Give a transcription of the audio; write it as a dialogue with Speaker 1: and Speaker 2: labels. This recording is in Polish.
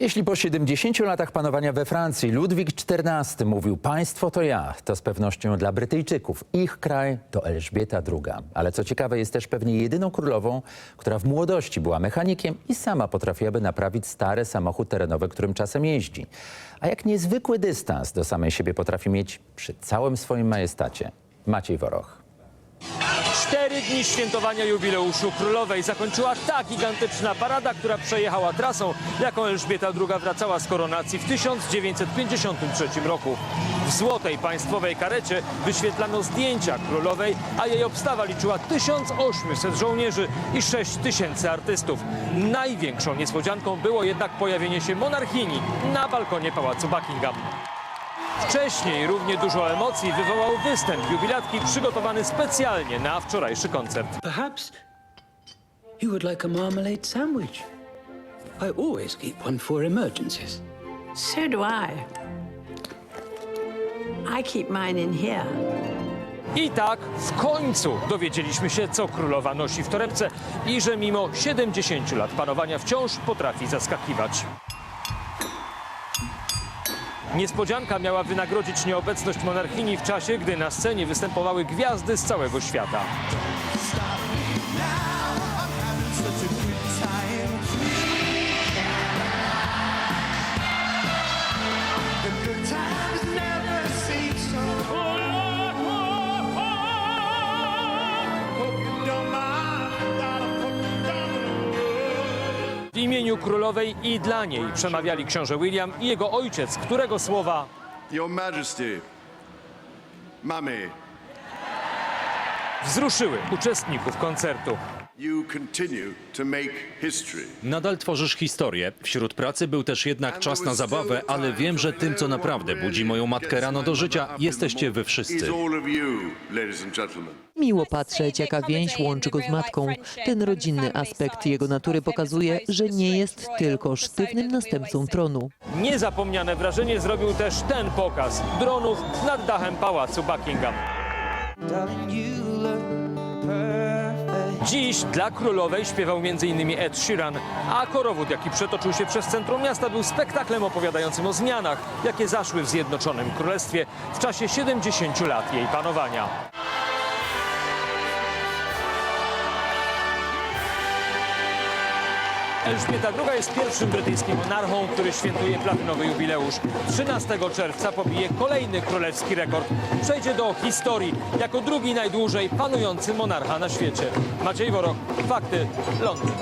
Speaker 1: Jeśli po 70 latach panowania we Francji Ludwik XIV mówił państwo to ja, to z pewnością dla Brytyjczyków ich kraj to Elżbieta II. Ale co ciekawe jest też pewnie jedyną królową, która w młodości była mechanikiem i sama potrafiłaby naprawić stary samochód terenowy, którym czasem jeździ. A jak niezwykły dystans do samej siebie potrafi mieć przy całym swoim majestacie. Maciej Woroch.
Speaker 2: Cztery dni świętowania jubileuszu królowej zakończyła ta gigantyczna parada, która przejechała trasą, jaką Elżbieta II wracała z koronacji w 1953 roku. W złotej państwowej karecie wyświetlano zdjęcia królowej, a jej obstawa liczyła 1800 żołnierzy i 6000 artystów. Największą niespodzianką było jednak pojawienie się monarchini na balkonie pałacu Buckingham. Wcześniej równie dużo emocji wywołał występ jubilatki przygotowany specjalnie na wczorajszy koncert.
Speaker 3: Perhaps you would like a marmalade sandwich. I always keep one for emergencies.
Speaker 4: So do I. I keep mine in here.
Speaker 2: I tak w końcu dowiedzieliśmy się, co królowa nosi w torebce i że mimo 70 lat panowania wciąż potrafi zaskakiwać. Niespodzianka miała wynagrodzić nieobecność monarchini w czasie, gdy na scenie występowały gwiazdy z całego świata. Imieniu królowej i dla niej przemawiali książę William i jego ojciec, którego słowa
Speaker 5: Your Majesty, Mummy,
Speaker 2: wzruszyły uczestników koncertu.
Speaker 5: You continue to make history.
Speaker 6: Nadal tworzysz historię. Wśród pracy był też jednak czas na zabawę, ale wiem, że tym, co naprawdę budzi moją matkę rano do życia, jesteście wy wszyscy.
Speaker 7: Miło patrzeć, jaka więź łączy go z matką. Ten rodzinny aspekt jego natury pokazuje, że nie jest tylko sztywnym następcą tronu.
Speaker 2: Niezapomniane wrażenie zrobił też ten pokaz dronów nad dachem pałacu Buckingham. Dziś dla królowej śpiewał m.in. Ed Sheeran, a korowód, jaki przetoczył się przez centrum miasta, był spektaklem opowiadającym o zmianach, jakie zaszły w Zjednoczonym Królestwie w czasie 70 lat jej panowania. Elżbieta II jest pierwszym brytyjskim monarchą, który świętuje platynowy jubileusz. 13 czerwca pobije kolejny królewski rekord. Przejdzie do historii jako drugi najdłużej panujący monarcha na świecie. Maciej Woroch, Fakty, Londyn.